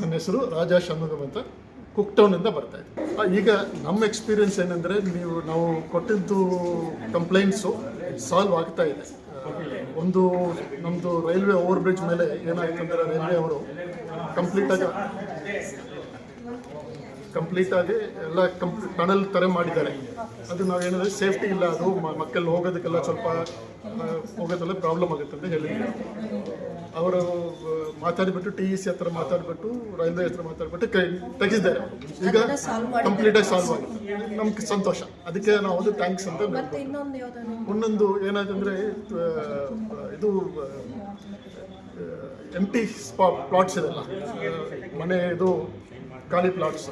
ನನ್ನ ಹೆಸರು ರಾಜಾ ಷಣ್ಮುಗಮ್ ಅಂತ ಕುಕ್ಟೌನಿಂದ ಬರ್ತಾ ಇದೆ ಈಗ ನಮ್ಮ ಎಕ್ಸ್ಪೀರಿಯನ್ಸ್ ಏನಂದರೆ ನೀವು, ನಾವು ಕೊಟ್ಟಿದ್ದು ಕಂಪ್ಲೇಂಟ್ಸು ಸಾಲ್ವ್ ಆಗ್ತಾ ಇದೆ. ಒಂದು ನಮ್ಮದು ರೈಲ್ವೆ ಓವರ್ ಬ್ರಿಡ್ಜ್ ಮೇಲೆ ಏನಾಯ್ತು ಅಂದರೆ ರೈಲ್ವೆ ಅವರು ಕಂಪ್ಲೀಟಾಗಿ ಕಂಪ್ಲೀಟಾಗಿ ಎಲ್ಲ ಕಂಪ್ಲೀಟ್ ಟನಲ್ ತರ ಮಾಡಿದ್ದಾರೆ. ಅದು ನಾವು ಏನಂದ್ರೆ ಸೇಫ್ಟಿ ಇಲ್ಲ ಅದು ಮಕ್ಕಳು ಹೋಗೋದಕ್ಕೆಲ್ಲ ಸ್ವಲ್ಪ ಹೋಗೋದೆಲ್ಲ ಪ್ರಾಬ್ಲಮ್ ಆಗುತ್ತೆ ಅಂತ ಹೇಳಿದ್ರು ಅವರು ಮಾತಾಡಿಬಿಟ್ಟು ಟಿ ಇ ಸಿ ಹತ್ರ ಮಾತಾಡಿಬಿಟ್ಟು ರೈಲ್ವೆ ಹತ್ರ ಮಾತಾಡಿಬಿಟ್ಟು ಕೈ ತೆಗೆದಿದ್ದಾರೆ ಈಗ ಕಂಪ್ಲೀಟಾಗಿ ಸಾಲ್ವ್ ಆಗಿದೆ. ನಮ್ಗೆ ಸಂತೋಷ. ಅದಕ್ಕೆ ನಾವು ಅದು ಥ್ಯಾಂಕ್ಸ್ ಅಂತ ಇನ್ನೊಂದು ಯಾವ್ದಾದ್ರು ಇದು ಎಂ ಟಿ ಸ್ಪಾ ಪ್ಲಾಟ್ಸ್ ಇದೆಲ್ಲ. ಮನೆ ಇದು ಖಾಲಿ ಪ್ಲಾಟ್ಸ್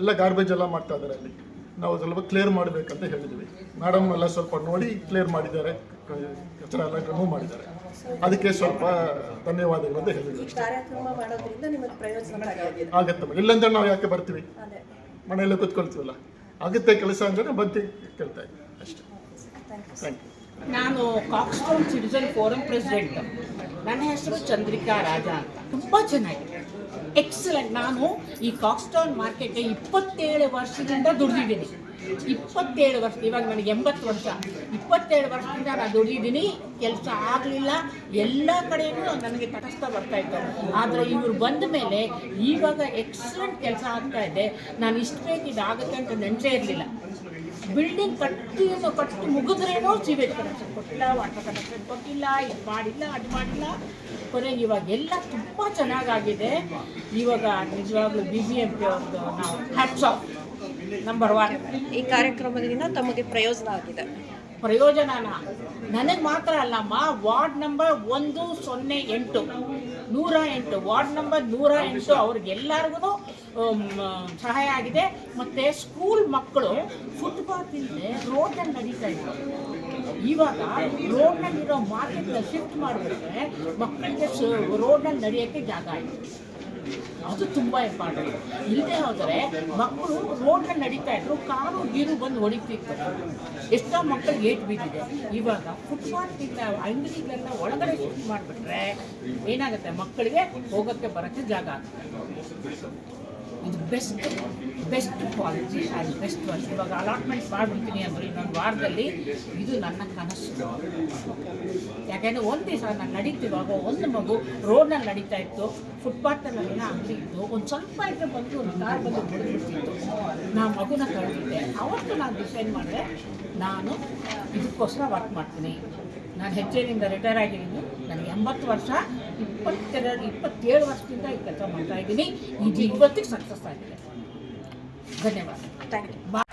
ಎಲ್ಲ ಗಾರ್ಬೇಜ್ ಎಲ್ಲ ಮಾಡ್ತಾ ಇದ್ದಾರೆ ಅಲ್ಲಿ. ನಾವು ಸ್ವಲ್ಪ ಕ್ಲಿಯರ್ ಮಾಡಬೇಕಂತ ಹೇಳಿದ್ವಿ ಮೇಡಮ್ ಎಲ್ಲ ಸ್ವಲ್ಪ ನೋಡಿ ಕ್ಲಿಯರ್ ಮಾಡಿದ್ದಾರೆ. ಕಚರ ಎಲ್ಲ ರಿಮೂವ್ ಮಾಡಿದ್ದಾರೆ. ಅದಕ್ಕೆ ಸ್ವಲ್ಪ ಧನ್ಯವಾದಗಳು ಅಂತ ಹೇಳಿದ್ವಿ ಈ ಕಾರ್ಯಕ್ರಮ ಮಾಡೋದ್ರಿಂದ ನಿಮಗೆ ಪ್ರಯೋಜನ ಆಗಿದೆ ಆಗತ್ತೆ ಮೇಡಮ್. ಇಲ್ಲಂದ್ರೆ ನಾವು ಯಾಕೆ ಬರ್ತೀವಿ? ಮನೆಯಲ್ಲಿ ಕೂತ್ಕೊಳ್ತೀವಲ್ಲ? ಆಗುತ್ತೆ ಕೆಲಸ ಅಂದ್ರೆ ಬಂದು ಕೇಳ್ತಾ ಇದ್ದೀವಿ. ಅಷ್ಟೇ. ಥ್ಯಾಂಕ್ ಯು ಥ್ಯಾಂಕ್ ಯು ನಾನು ಕಾಕ್ಸ್ಟೌನ್ ಸಿಟಿಸನ್ ಫೋರಂ ಪ್ರೆಸಿಡೆಂಟ್ ನನ್ನ ಹೆಸರು ಚಂದ್ರಿಕಾ ರಾಜ ಅಂತ. ತುಂಬ ಚೆನ್ನಾಗಿದೆ. ಎಕ್ಸಲೆಂಟ್ ನಾನು ಈ ಕಾಕ್ಸ್ಟೋನ್ ಮಾರ್ಕೆಟ್ಗೆ ಇಪ್ಪತ್ತೇಳು ವರ್ಷದಿಂದ ದುಡಿದಿದ್ದೀನಿ. ಇಪ್ಪತ್ತೇಳು ವರ್ಷ, ಇವಾಗ ನನಗೆ ಎಂಬತ್ತು ವರ್ಷ. ಇಪ್ಪತ್ತೇಳು ವರ್ಷದಿಂದ ನಾನು ದುಡಿದಿದ್ದೀನಿ. ಕೆಲಸ ಆಗಲಿಲ್ಲ. ಎಲ್ಲ ಕಡೆಯೂ ನನಗೆ ತಟಸ್ಥ ಬರ್ತಾ ಇತ್ತು ಆದರೆ ಇವರು ಬಂದ ಮೇಲೆ ಇವಾಗ ಎಕ್ಸಲೆಂಟ್ ಕೆಲಸ ಆಗ್ತಾ ಇದೆ. ನಾನು ಇಷ್ಟು ಬೇಕು ಇದಾಗುತ್ತೆ ಅಂತ ನೆನಸೇ ಇರಲಿಲ್ಲ. ಬಿಲ್ಡಿಂಗ್ ಕಟ್ಟಿ ಕಟ್ಟಿ ಮುಗಿದ್ರೇನೋ ಸಿವೇಜ್ ಕೊಟ್ಟಿಲ್ಲ ವಾಟರ್ ಕನೆಕ್ಷನ್ ಕೊಟ್ಟಿಲ್ಲ, ಇದು ಮಾಡಿಲ್ಲ, ಅದು ಮಾಡಿಲ್ಲ. ಕೊನೆಗೆ ಇವಾಗ ಎಲ್ಲ ತುಂಬ ಚೆನ್ನಾಗಾಗಿದೆ. ಇವಾಗ ನಿಜವಾಗ್ಲೂ ಬಿ ಬಿ ಎಂ ಪಿ ಅವ್ರದ್ದು ನಾವು ಹ್ಯಾಟ್ಸ್ ಆಫ್ ನಂಬರ್ ಒನ್ ಈ ಕಾರ್ಯಕ್ರಮದಿಂದ ತಮಗೆ ಪ್ರಯೋಜನ ಆಗಿದೆ. ಪ್ರಯೋಜನನ? ನನಗೆ ಮಾತ್ರ ಅಲ್ಲಮ್ಮ, ವಾರ್ಡ್ ನಂಬರ್ ಒಂದು, ಸೊನ್ನೆ, ಎಂಟು. ನೂರ ಎಂಟು. ವಾರ್ಡ್ ನಂಬರ್ ನೂರ ಎಂಟು ಅವ್ರಿಗೆಲ್ಲರಿಗೂ ಸಹಾಯ ಆಗಿದೆ. ಮತ್ತು ಸ್ಕೂಲ್ ಮಕ್ಕಳು ಫುಟ್ಪಾತ್ ಇಲ್ಲದೆ ರೋಡಲ್ಲಿ ನಡೀತಾ ಇದ್ರು. ಇವಾಗ ರೋಡ್ನಲ್ಲಿರೋ ಮಾರ್ಕೆಟ್ನ ಶಿಫ್ಟ್ ಮಾಡಿಬಿಟ್ರೆ ಮಕ್ಕಳಿಗೆ ರೋಡ್ನಲ್ಲಿ ನಡೆಯೋಕ್ಕೆ ಜಾಗ ಆಯಿತು ಅದು ತುಂಬ ಇಂಪಾರ್ಟೆಂಟ್ ಇಲ್ಲದೆ ಹೋದರೆ ಮಕ್ಕಳು ರೋಡ್ನಲ್ಲಿ ನಡೀತಾ ಇದ್ರು, ಕಾರು, ಗೀರು ಬಂದು ಹೊಡಿತಿತ್ತು. ಎಷ್ಟೋ ಮಕ್ಕಳಿಗೆ ಏಟ್ ಬಿದ್ದಿದೆ. ಇವಾಗ ಫುಟ್ಪಾತ್ನಿಂದ ಅಂಗಡಿಗಳೆಲ್ಲ ಒಳಗಡೆ ಶಿಫ್ಟ್ ಮಾಡಿಬಿಟ್ರೆ ಏನಾಗುತ್ತೆ? ಮಕ್ಕಳಿಗೆ ಹೋಗೋಕ್ಕೆ ಬರೋಕ್ಕೆ ಜಾಗ ಆಗುತ್ತೆ ಇದು best best quality and best one ಇವಾಗ ಅಲಾಟ್ಮೆಂಟ್ ಮಾಡಿಬಿಡ್ತೀನಿ ಅಂದರೆ ಇನ್ನೊಂದು ವಾರದಲ್ಲಿ ಇದು ನನ್ನ ಕನಸು. ಯಾಕೆಂದರೆ ಒಂದು ದಿವಸ ನಾನು ನಡೀತಿವಾಗ ಒಂದು ಮಗು ರೋಡ್ನಲ್ಲಿ ನಡೀತಾ ಇತ್ತು ಫುಟ್ಪಾತ್ನಲ್ಲಿ ಅಂಗಡಿ ಇತ್ತು, ಒಂದು ಸ್ವಲ್ಪ ಇದ್ರೆ ಬಂದು ಒಂದು ಕಾರ್ ಬಂದು ಬಿಡ್ತಿತ್ತು ನಾ ಮಗುನ ಕಳೆದಿದ್ದೆ. ಅವತ್ತು ನಾನು ಡಿಸೈಡ್ ಮಾಡಿದೆ, ನಾನು ಇದಕ್ಕೋಸ್ಕರ ವರ್ಕ್ ಮಾಡ್ತೀನಿ. ನಾನು ಹೆಚ್ಚಿನಿಂದ ರಿಟೈರ್ ಆಗಿದ್ದೀನಿ. ನನಗೆ ಎಂಬತ್ತು ವರ್ಷ ಇಪ್ಪತ್ತೆರಡು ಇಪ್ಪತ್ತೇಳು ವರ್ಷದಿಂದ ಈ ಕೆಲಸ ಮಾಡ್ತಾ ಇದ್ದೀನಿ. ಇದು ಇವತ್ತಿಗೆ ಸಕ್ಸಸ್ ಆಗಿದೆ. ಧನ್ಯವಾದ. Thank you